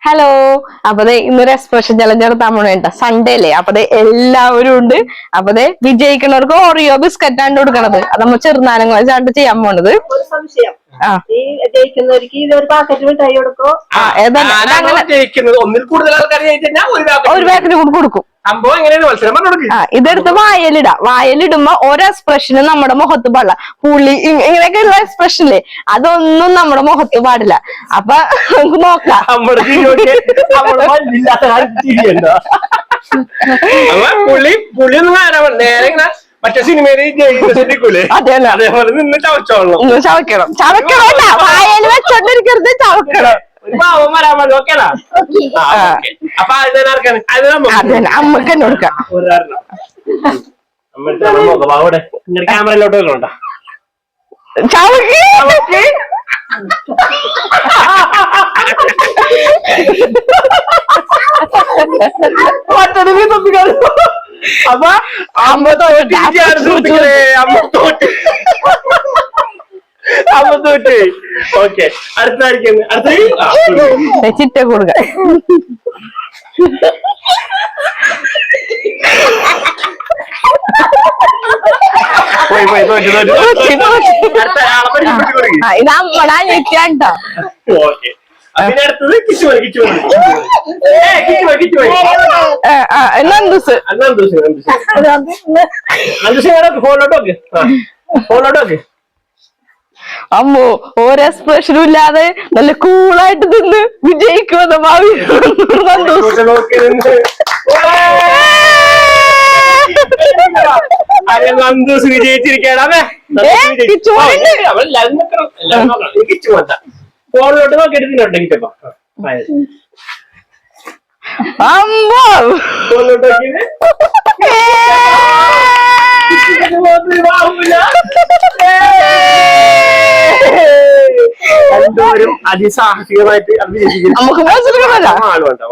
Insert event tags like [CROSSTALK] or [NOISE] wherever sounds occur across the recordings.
Hello അപ്പൊ ദേ ഇന്നൊരു എക്സ്പ്രഷൻ ചലഞ്ചർ തമിഴ് പോണേണ്ട സൺഡേ അല്ലേ അപ്പൊ എല്ലാവരും ഉണ്ട്. അപ്പൊ വിജയിക്കണവർക്ക് വിജയിക്കുന്നവർക്ക് ഓറിയോ ബിസ്ക്കറ്റ് ആണ് കൊടുക്കണത്. അത് നമ്മൾ ചെറുനാരങ്ങ വെച്ചാണ്ട് ചെയ്യാൻ പോണത്. സംശയം. പാക്കറ്റ് മിഠായി കൊടുക്കോ? ജയിക്കുന്നത്. ഒന്നിൽ കൂടുതൽ ആൾക്കാർ ജയിച്ചാൽ ഒരു ഒരു പാക്കറ്റ് കൂടി കൊടുക്കും. ഇതെടുത്ത് വായലിടാം. വായലിടുമ്പോ ഓരോ എക്സ്പ്രഷനും നമ്മുടെ മുഖത്ത് പാടില്ല. പുളി ഇങ്ങനെയൊക്കെ ഉള്ള എക്സ്പ്രഷൻ ഇല്ലേ? അതൊന്നും നമ്മുടെ മുഖത്ത് പാടില്ല. അപ്പൊ നമുക്ക് നോക്കാം. ഒന്നും [LAUGHS] നേരെ മറ്റേ സിനിമയിൽ ജയിക്കൂലേ അതേപോലെ നിന്ന് ചവച്ചോളണം. ചവക്കണം. വായയിൽ വെച്ചോണ്ടിരിക്കരുത് ചവക്കണം. ഒരു പാവം വരാൻ ഓക്കേടാ? ആർക്കാണ്? അത് അമ്മയ്ക്ക് തന്നെ കൊടുക്കാം. ക്യാമറയിലോട്ട് വെക്കണോട്ടാ ചവക്ക്. മറ്റൊരു അപ്പൊ അമ്മ തോറ്റിരിക്കുകയാണ് സുഹൃത്തുക്കളെ. അമ്മ തോറ്റ് അമ്മ തോറ്റ് ഓക്കെ. അടുത്തായിരിക്കും അടുത്ത ചിറ്റ കൊടുക്കാം. പോയി പോയി തോറ്റ് തോറ്റ്. തോറ്റ്, തോറ്റ്. അടുത്ത ആളെ പരിചയപ്പെട്ട് കൊടുക്ക്. ആ, ഇത് ഓക്കെ. അതിന് അടുത്തത് കിച്ചു മതി കിച്ചു മതി. ഏ കിച്ചു മതി കിച്ചു മതി. നന്ദുസ് അന്ന് അന്തൂസ് അന്തൂസ് ഫോണിലോട്ട് നോക്ക്. ഫോണിലോട്ട് നോക്ക്. അമ്മോ ഓരോ എക്സ്പ്രഷനും ഇല്ലാതെ നല്ല കൂളായിട്ട് തിന്ന് വിജയിക്കുമെന്ന് ഭാവി നന്ദൂസ് നിന്ന് ഏ, കിച്ചു മോനുണ്ട്. ഫോണിലോട്ട് നോക്കിയിട്ട് അമ്മോ ഫോണിലോട്ട് നോക്കിയത്? രണ്ടുപേരും അതിസാഹസികമായിട്ട് നമുക്ക് മനസ്സിലാക്കണല്ല ആൾ വേണ്ട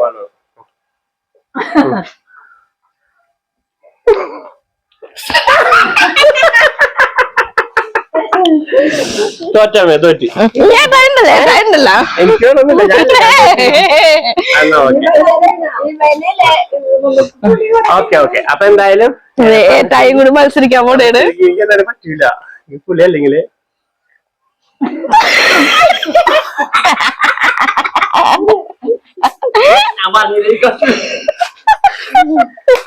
തോറ്റാമേ തോറ്റി ഞാൻ പറയണ്ടല്ലേ ഉണ്ടല്ലോ എനിക്ക് ഓക്കെ. ഓക്കെ അപ്പൊ എന്തായാലും ടൈം കൂടി മത്സരിക്കാൻ പോണേണ്. എനിക്ക് പറ്റൂല. പുള്ളി അല്ലെങ്കിൽ ഞാൻ പറഞ്ഞില്ല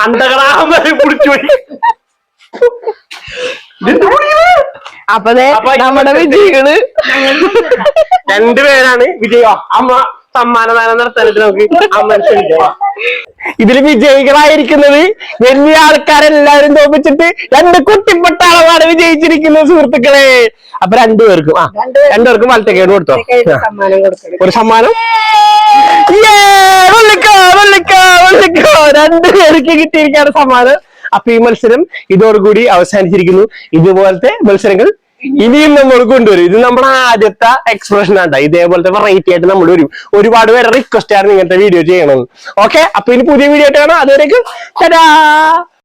അന്തകടാഹം വരെ പിടിച്ചു പോയി ഇതെന്ത് പുള്ളിയത്? അപ്പൊ ദേ അപ്പൊ നമ്മുടെ വിജയികൾ. രണ്ടുപേരാണ് വിജയ? അമ്മ സമ്മാനദാനം നടത്താനായിട്ട് നമുക്ക് അമ്മ ക്ഷണിക്കാം. ഇതിൽ വിജയികളായിരിക്കുന്നത് വലിയ ആൾക്കാരെല്ലാവരും തോപ്പിച്ചിട്ട് രണ്ട് കുട്ടിപ്പട്ടാളമാണ് വിജയിച്ചിരിക്കുന്നത് സുഹൃത്തുക്കളെ. അപ്പൊ രണ്ടുപേർക്കും ആ രണ്ടുപേർക്കും വലത്തേക്കേട് കൊടുത്തോ? ഒരു സമ്മാനം? Yeah! വെള്ളിക്കോ വെള്ളിക്കോ വെള്ളിക്കോ രണ്ടുപേർക്ക് കിട്ടിയിരിക്കാണ് സമ്മാനം. അപ്പൊ ഈ മത്സരം ഇതോടുകൂടി അവസാനിച്ചിരിക്കുന്നു. ഇതുപോലത്തെ മത്സരങ്ങൾ ഇനിയും നമ്മൾ കൊണ്ടുവരും. ഇത് നമ്മുടെ ആദ്യത്തെ എക്സ്പ്രഷൻ ആണ്ട ഇതേപോലത്തെ വെറൈറ്റി ആയിട്ട് നമ്മൾ വരും. ഒരുപാട് പേരെ റിക്വസ്റ്റ് ആണ് ഇങ്ങനത്തെ വീഡിയോ ചെയ്യണമെന്ന്. ഓക്കെ അപ്പൊ ഇനി പുതിയ വീഡിയോ ആയിട്ട് കാണാം. അതുവരേക്കും